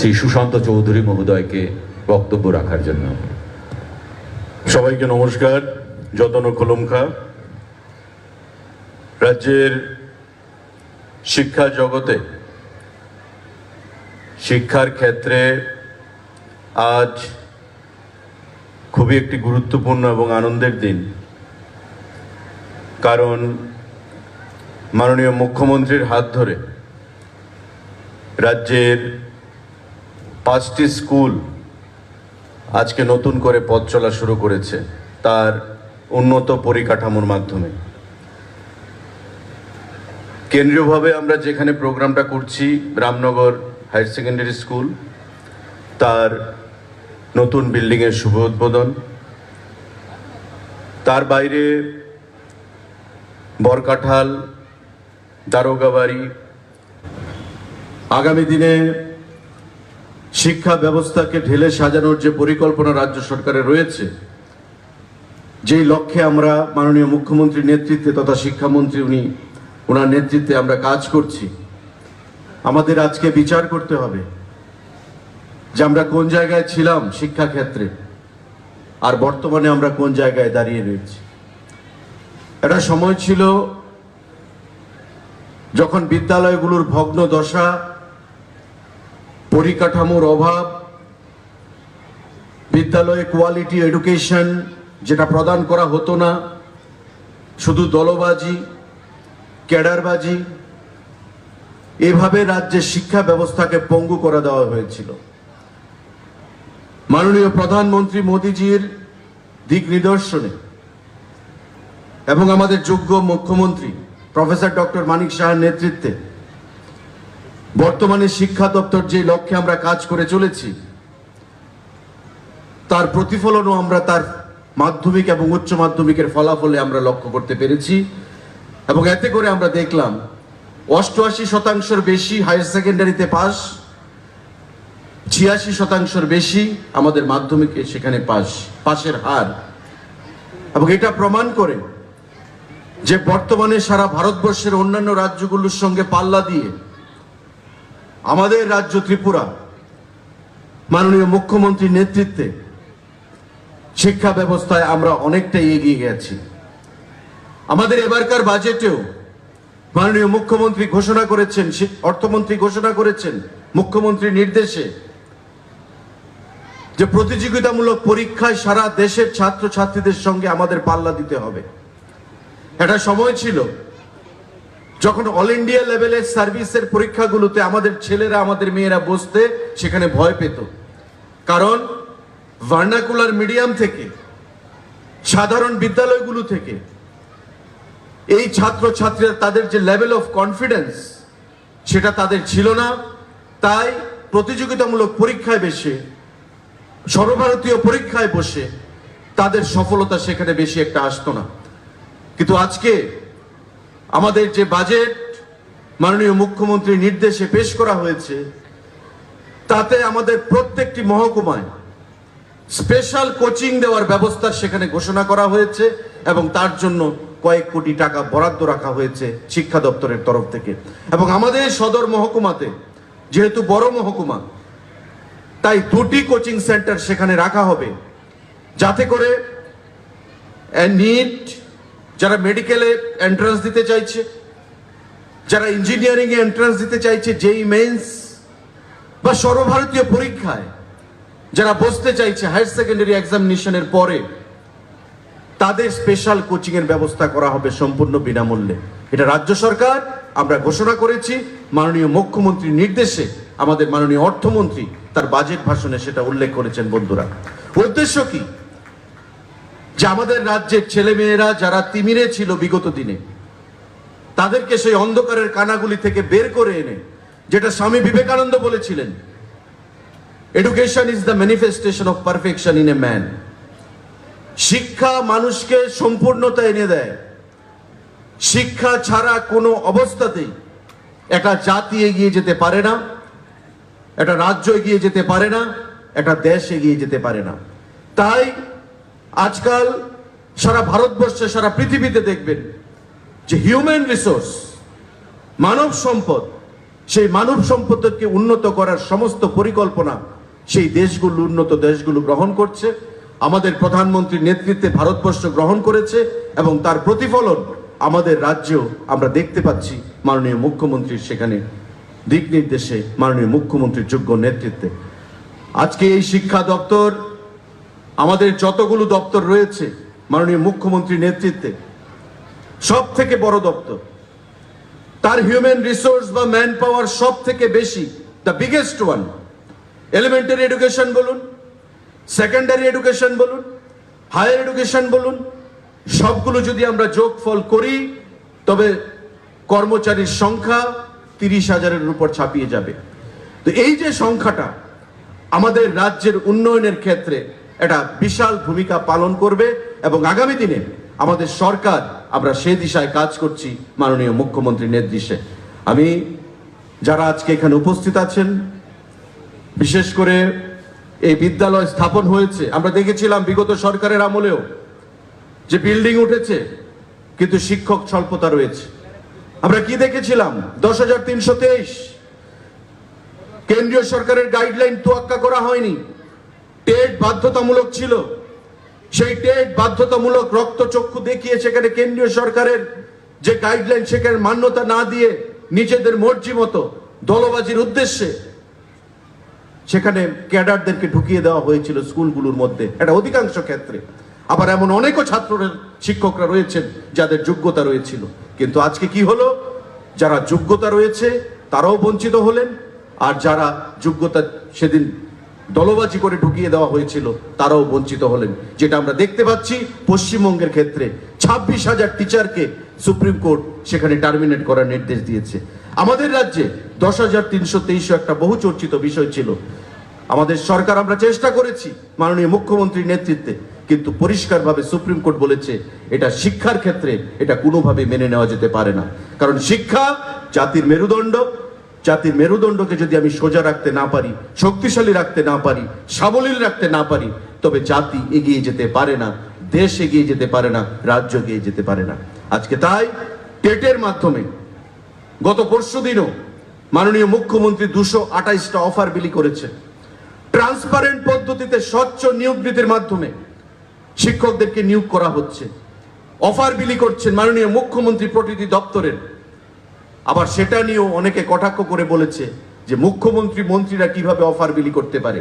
শ্রী সুশান্ত চৌধুরী মহোদয়কে বক্তব্য রাখার জন্য। সবাইকে নমস্কার, যতন কলমখা রাজ্যের শিক্ষা জগতে, শিক্ষার ক্ষেত্রে আজ খুবই একটি গুরুত্বপূর্ণ এবং আনন্দের দিন। কারণ মাননীয় মুখ্যমন্ত্রীর হাত ধরে রাজ্যের পাঁচটি স্কুল আজকে নতুন করে পথ চলা শুরু করেছে তার উন্নত পরিকাঠামোর মাধ্যমে। কেন্দ্রীয়ভাবে আমরা যেখানে প্রোগ্রামটা করছি, রামনগর হায়ার সেকেন্ডারি স্কুল, তার নতুন বিল্ডিংয়ের শুভ উদ্বোধন। তার বাইরে বরকাঠাল, দারোগাবাড়ি, আগামী দিনে শিক্ষা ব্যবস্থাকে ঢেলে সাজানোর যে পরিকল্পনা রাজ্য সরকারের রয়েছে, যেই লক্ষ্যে আমরা মাননীয় মুখ্যমন্ত্রীর নেতৃত্বে তথা শিক্ষামন্ত্রী উনি ওনার নেতৃত্বে আমরা কাজ করছি, আমাদের আজকে বিচার করতে হবে যে আমরা কোন জায়গায় ছিলাম শিক্ষা ক্ষেত্রে আর বর্তমানে আমরা কোন জায়গায় দাঁড়িয়ে রয়েছি। একটা সময় ছিল যখন বিদ্যালয়গুলোর ভগ্ন দশা পরিকাঠামোর অভাব, বিদ্যালয়ে কোয়ালিটি এডুকেশন যেটা প্রদান করা হতো না, শুধু দলবাজি, ক্যাডারবাজি, এভাবে রাজ্যের শিক্ষা ব্যবস্থাকে পঙ্গু করে দেওয়া হয়েছিল। মাননীয় প্রধানমন্ত্রী মোদীজির দিক নিদর্শনে এবং আমাদের যোগ্য মুখ্যমন্ত্রী, প্রফেসর ডক্টর মানিক সাহার নেতৃত্বে বর্তমানে শিক্ষা দপ্তর যে লক্ষ্যে আমরা কাজ করে চলেছি, তার প্রতিফলনও আমরা তার মাধ্যমিক এবং উচ্চ মাধ্যমিকের ফলাফলে আমরা লক্ষ্য করতে পেরেছি এবং এতে করে আমরা দেখলাম অষ্টআশি শতাংশের বেশি হায়ার সেকেন্ডারিতে পাস, ছিয়াশি শতাংশের বেশি আমাদের মাধ্যমিকে সেখানে পাস পাশের হার। এবং এটা প্রমাণ করে যে বর্তমানে সারা ভারতবর্ষের অন্যান্য রাজ্যগুলোর সঙ্গে পাল্লা দিয়ে আমাদের রাজ্য ত্রিপুরা, মাননীয় মুখ্যমন্ত্রীর নেতৃত্বে শিক্ষা ব্যবস্থায় আমরা অনেকটাই এগিয়ে গেছি। আমাদের এবারকার বাজেটেও মাননীয় মুখ্যমন্ত্রী ঘোষণা করেছেন অর্থমন্ত্রী ঘোষণা করেছেন মুখ্যমন্ত্রীর নির্দেশে যে প্রতিযোগিতামূলক পরীক্ষায় সারা দেশের ছাত্র ছাত্রীদের সঙ্গে আমাদের পাল্লা দিতে হবে। একটা সময় ছিল যখন অল ইন্ডিয়া লেভেলের সার্ভিসের পরীক্ষাগুলোতে আমাদের ছেলেরা, আমাদের মেয়েরা বসতে সেখানে ভয় পেত। কারণ ভার্নাকুলার মিডিয়াম থেকে, সাধারণ বিদ্যালয়গুলো থেকে, এই ছাত্র ছাত্রীরা তাদের যে লেভেল অফ কনফিডেন্স সেটা তাদের ছিল না। তাই প্রতিযোগিতামূলক পরীক্ষায় বসে, সর্বভারতীয় পরীক্ষায় বসে তাদের সফলতা সেখানে বেশি একটা আসতো না। কিন্তু আজকে আমাদের যে বাজেট মাননীয় মুখ্যমন্ত্রীর নির্দেশে পেশ করা হয়েছে, তাতে আমাদের প্রত্যেকটি মহকুমায় স্পেশাল কোচিং দেওয়ার ব্যবস্থা সেখানে ঘোষণা করা হয়েছে এবং তার জন্য কয়েক কোটি টাকা বরাদ্দ রাখা হয়েছে শিক্ষা দপ্তরের তরফ থেকে। এবং আমাদের সদর মহকুমাতে, যেহেতু বড় মহকুমা, তাই দুটি কোচিং সেন্টার সেখানে রাখা হবে। যাতে করে নিট যারা মেডিকেলে এন্ট্রান্স দিতে চাইছে, যারা ইঞ্জিনিয়ারিং এ এন্ট্রান্স দিতে চাইছে, যেই মেন্স বা সর্বভারতীয় পরীক্ষায় যারা বসতে চাইছে হায়ার সেকেন্ডারি এক্সামিনেশনের পরে, তাদের স্পেশাল কোচিং এর ব্যবস্থা করা হবে সম্পূর্ণ বিনামূল্যে। এটা রাজ্য সরকার, আমরা ঘোষণা করেছি, মাননীয় মুখ্যমন্ত্রীর নির্দেশে আমাদের মাননীয় অর্থমন্ত্রী তার বাজেট ভাষণে সেটা উল্লেখ করেছেন বন্ধুরা। উদ্দেশ্য কি? যে আমাদের রাজ্যের ছেলেমেয়েরা যারা তিমিরে ছিল বিগত দিনে, তাদেরকে সেই অন্ধকারের কানাগুলি থেকে বের করে এনে, যেটা স্বামী বিবেকানন্দ বলেছিলেন education is the manifestation of perfection in a man শিক্ষা মানুষকে সম্পূর্ণতা এনে দেয়। শিক্ষা ছাড়া কোনো অবস্থাতেই একটা জাতি এগিয়ে যেতে পারে না, একটা রাজ্য এগিয়ে যেতে পারে না, একটা দেশ এগিয়ে যেতে পারে না। তাই আজকাল সারা ভারতবর্ষে, সারা পৃথিবীতে দেখবেন যে হিউম্যান রিসোর্স মানব সম্পদ, সেই মানব সম্পদকে উন্নত করার সমস্ত পরিকল্পনা সেই দেশগুলো, উন্নত দেশগুলো গ্রহণ করছে। আমাদের প্রধানমন্ত্রীর নেতৃত্বে ভারতবর্ষ গ্রহণ করেছে এবং তার প্রতিফলন আমাদের রাজ্যেও আমরা দেখতে পাচ্ছি মাননীয় মুখ্যমন্ত্রীর সেখানে দিক নির্দেশে মাননীয় মুখ্যমন্ত্রীর যোগ্য নেতৃত্বে। আজকে এই শিক্ষা দপ্তর আমাদের যতগুলো দপ্তর রয়েছে মাননীয় মুখ্যমন্ত্রীর নেতৃত্বে সব থেকে বড় দপ্তর, তার হিউম্যান রিসোর্স বা ম্যান পাওয়ার সব থেকে বেশি the biggest one elementary education বলুন সেকেন্ডারি এডুকেশন বলুন হায়ার এডুকেশন বলুন, সবগুলো যদি আমরা যোগফল করি, তবে কর্মচারীর সংখ্যা তিরিশ হাজারের উপর ছাপিয়ে যাবে। তো এই যে সংখ্যাটা আমাদের রাজ্যের উন্নয়নের ক্ষেত্রে একটা বিশাল ভূমিকা পালন করবে এবং আগামী দিনে আমাদের সরকার, আমরা সে দিশায় কাজ করছি, মাননীয় মুখ্যমন্ত্রীর নির্দেশে। আমি যারা আজকে এখানে উপস্থিত আছেন, বিশেষ করে এই বিদ্যালয় স্থাপন হয়েছে, আমরা দেখেছিলাম বিগত সরকারের আমলেও যে বিল্ডিং উঠেছে, কিন্তু শিক্ষক স্বল্পতা রয়েছে। আমরা কি দেখেছিলাম? দশ হাজার তিনশো তেইশ। কেন্দ্রীয় সরকারের গাইডলাইন তোয়াক্কা করা হয়নি। টেট বাধ্যতামূলক ছিল। সেই টেট বাধ্যতামূলক রক্তচক্ষু দেখিয়ে সেখানে কেন্দ্রীয় সরকারের যে গাইডলাইন সেখানে মান্যতা না দিয়ে নিজেদের মর্জি মতো দলবাজির উদ্দেশ্যে সেখানে ক্যাডারদেরকে ঢুকিয়ে দেওয়া হয়েছিল স্কুলগুলোর মধ্যে। এটা অধিকাংশ ক্ষেত্রে। আবার এমন অনেকও ছাত্র শিক্ষকরা রয়েছেন যাদের যোগ্যতা রয়েছিল। কিন্তু আজকে কি হলো? যারা যোগ্যতা রয়েছে, তারাও বঞ্চিত হলেন। আর যারা যোগ্যতা সেদিন দলবাজি করে ঢুকিয়ে দেওয়া হয়েছিল, তারাও বঞ্চিত হলেন। যেটা আমরা দেখতে পাচ্ছি পশ্চিমবঙ্গের ক্ষেত্রে, ছাব্বিশ হাজার টিচারকে সুপ্রিম কোর্ট সেখানে টার্মিনেট করার নির্দেশ দিয়েছে। আমাদের রাজ্যে দশ হাজার তিনশো তেইশও একটা বহু চর্চিত বিষয় ছিল। আমাদের সরকার আমরা চেষ্টা করেছি মাননীয় মুখ্যমন্ত্রীর নেতৃত্বে, কিন্তু পরিষ্কারভাবে সুপ্রিম কোর্ট বলেছে এটা শিক্ষার ক্ষেত্রে এটা কোনোভাবে মেনে নেওয়া যেতে পারে না। কারণ শিক্ষা জাতির মেরুদণ্ড জাতির মেরুদণ্ডকে যদি আমি সোজা রাখতে না পারি, শক্তিশালী রাখতে না পারি, সাবলীল রাখতে না পারি, তবে জাতি এগিয়ে যেতে পারে না, দেশ এগিয়ে যেতে পারে না, রাজ্য এগিয়ে যেতে পারে না। আজকে তাই টেটের মাধ্যমে গত পরশু দিনও মাননীয় মুখ্যমন্ত্রী দুশো আঠাইশটা অফার বিলি করেছে। ট্রান্সপারেন্ট পদ্ধতিতে স্বচ্ছ নিয়োগ নীতির মাধ্যমে শিক্ষকদেরকে নিয়োগ করা হচ্ছে। অফার বিলি করছেন মাননীয় মুখ্যমন্ত্রী প্রতিটি দপ্তরের আবার সেটা নিয়েও অনেকে কটাক্ষ করে বলেছে যে মুখ্যমন্ত্রী মন্ত্রীরা কীভাবে অফার বিলি করতে পারে।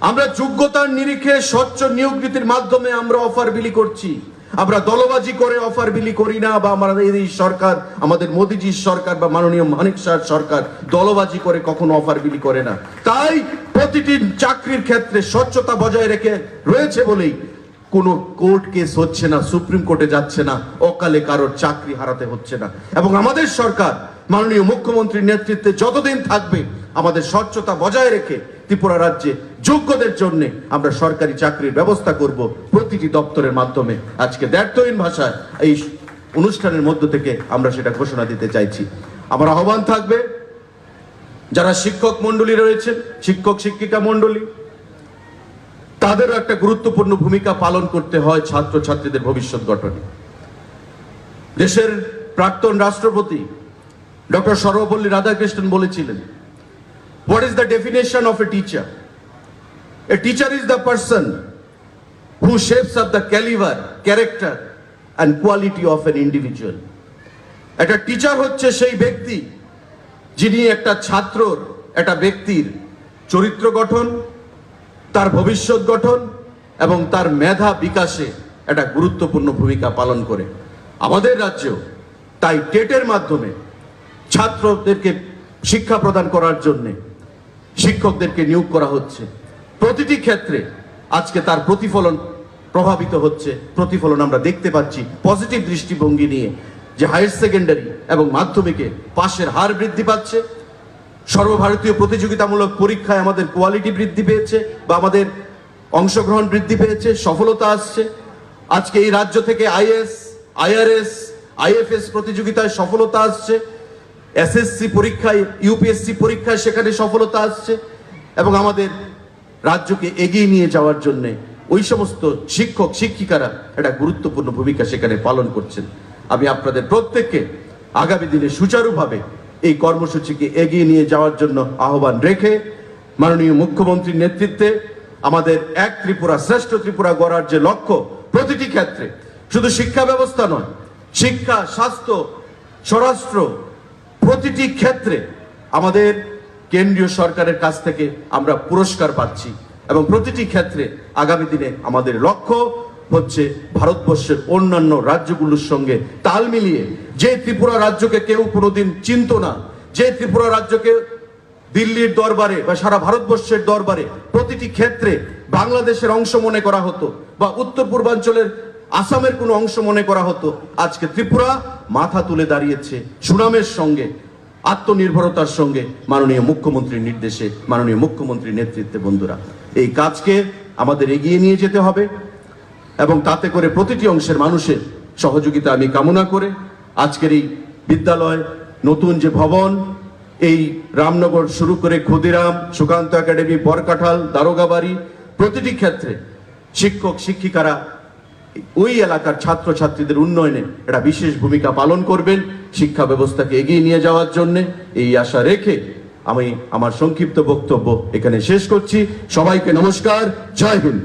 আমরা যোগ্যতার নিরিখে স্বচ্ছ নিয়োগ নীতির মাধ্যমে আমরা অফার বিলি করছি। আমরা দলবাজি করে অফার বিলি করি না বা আমাদের এই সরকার, আমাদের মোদিজির সরকার বা মাননীয় মানিক শাহ সরকার দলবাজি করে কখনো অফার বিলি করে না। তাই প্রতিটি চাকরির ক্ষেত্রে স্বচ্ছতা বজায় রেখে রয়েছে বলেই কোনো কোর্ট কেস হচ্ছে না, সুপ্রিম কোর্টে যাচ্ছে না, অকালে কারোর চাকরি হারাতে হচ্ছে না। এবং আমাদের সরকার, মাননীয় মুখ্যমন্ত্রীর নেতৃত্বে যতদিন থাকবে, আমাদের স্বচ্ছতা বজায় রেখে ত্রিপুরা রাজ্যে যোগ্যদের জন্য আমরা সরকারি চাকরির ব্যবস্থা করব প্রতিটি দপ্তরের মাধ্যমে। আজকে দ্ব্যর্থহীন ভাষায় এই অনুষ্ঠানের মধ্য থেকে আমরা সেটা ঘোষণা দিতে চাইছি। আমার আহ্বান থাকবে, যারা শিক্ষক মণ্ডলী রয়েছেন শিক্ষক শিক্ষিকা মণ্ডলী তাদেরও একটা গুরুত্বপূর্ণ ভূমিকা পালন করতে হয় ছাত্র ছাত্রীদের ভবিষ্যৎ গঠনে। দেশের প্রাক্তন রাষ্ট্রপতি ডক্টর সর্বপল্লী রাধাকৃষ্ণন বলেছিলেন what is the definition of a teacher a teacher is the person who shapes of the calibre character and quality of an individual একটা টিচার হচ্ছে সেই ব্যক্তি যিনি একটা ছাত্রর, একটা ব্যক্তির চরিত্র গঠন তার ভবিষ্যৎ গঠন এবং তার মেধা বিকাশে একটা গুরুত্বপূর্ণ ভূমিকা পালন করে। আমাদের রাজ্যেও তাই টেটের মাধ্যমে ছাত্রদেরকে শিক্ষা প্রদান করার জন্য শিক্ষকদেরকে নিয়োগ করা হচ্ছে। প্রতিটি ক্ষেত্রে আজকে তার প্রতিফলন প্রভাবিত হচ্ছে। প্রতিফলন আমরা দেখতে পাচ্ছি পজিটিভ দৃষ্টিভঙ্গি নিয়ে যে হায়ার সেকেন্ডারি এবং মাধ্যমিকে পাশের হার বৃদ্ধি পাচ্ছে। সর্বভারতীয় প্রতিযোগিতামূলক পরীক্ষায় আমাদের কোয়ালিটি বৃদ্ধি পেয়েছে বা আমাদের অংশগ্রহণ বৃদ্ধি পেয়েছে, সফলতা আসছে। আজকে এই রাজ্য থেকে আইএস, আইআরএস, আইএফএস প্রতিযোগিতায় সফলতা আসছে। এসএসসি পরীক্ষায়, ইউপিএসসি পরীক্ষায় সেখানে সফলতা আসছে এবং আমাদের রাজ্যকে এগিয়ে নিয়ে যাওয়ার জন্য ওই সমস্ত শিক্ষক, শিক্ষিকারা একটা গুরুত্বপূর্ণ ভূমিকা সেখানে পালন করছেন। আমি আপনাদের প্রত্যেককে আগামী দিনে সুচারুভাবে এই কর্মসূচিকে এগিয়ে নিয়ে যাওয়ার জন্য আহ্বান রেখে মাননীয় মুখ্যমন্ত্রীর নেতৃত্বে আমাদের এক ত্রিপুরা শ্রেষ্ঠ ত্রিপুরা গড়ার যে লক্ষ্য প্রতিটি ক্ষেত্রে শুধু শিক্ষা ব্যবস্থা নয়, শিক্ষা, স্বাস্থ্য, স্বরাষ্ট্র প্রতিটি ক্ষেত্রে আমাদের কেন্দ্রীয় সরকারের কাছ থেকে আমরা পুরস্কার পাচ্ছি এবং প্রতিটি ক্ষেত্রে আগামী দিনে আমাদের লক্ষ্য হচ্ছে ভারতবর্ষের অন্যান্য রাজ্যগুলোর সঙ্গে তাল মিলিয়ে যে ত্রিপুরা রাজ্যকে কেউ কোনোদিন চিনত না, যে ত্রিপুরা রাজ্যকে দিল্লির দরবারে বা সারা ভারতবর্ষের দরবারে প্রতিটি ক্ষেত্রে বাংলাদেশের অংশ মনে করা হতো বা উত্তর পূর্বাঞ্চলের আসামের কোনো অংশ মনে করা হতো, আজকে ত্রিপুরা মাথা তুলে দাঁড়িয়েছে সুনামের সঙ্গে, আত্মনির্ভরতার সঙ্গে মাননীয় মুখ্যমন্ত্রীর নির্দেশে, মাননীয় মুখ্যমন্ত্রীর নেতৃত্বে বন্ধুরা। এই কাজকে আমাদের এগিয়ে নিয়ে যেতে হবে। এবং তাতে করে প্রতিটি অংশের মানুষের সহযোগিতা আমি কামনা করে আজকের এই বিদ্যালয় নতুন যে ভবন, এই রামনগর শুরু করে ক্ষুদিরাম, সুকান্ত একাডেমি, বরকাঠাল, দারোগাবাড়ি, প্রতিটি ক্ষেত্রে শিক্ষক, শিক্ষিকারা ওই এলাকার ছাত্রছাত্রীদের উন্নয়নে একটা বিশেষ ভূমিকা পালন করবেন শিক্ষা ব্যবস্থাকে এগিয়ে নিয়ে যাওয়ার জন্য। এই আশা রেখে আমি আমার সংক্ষিপ্ত বক্তব্য এখানে শেষ করছি। সবাইকে নমস্কার। জয় হিন্দ।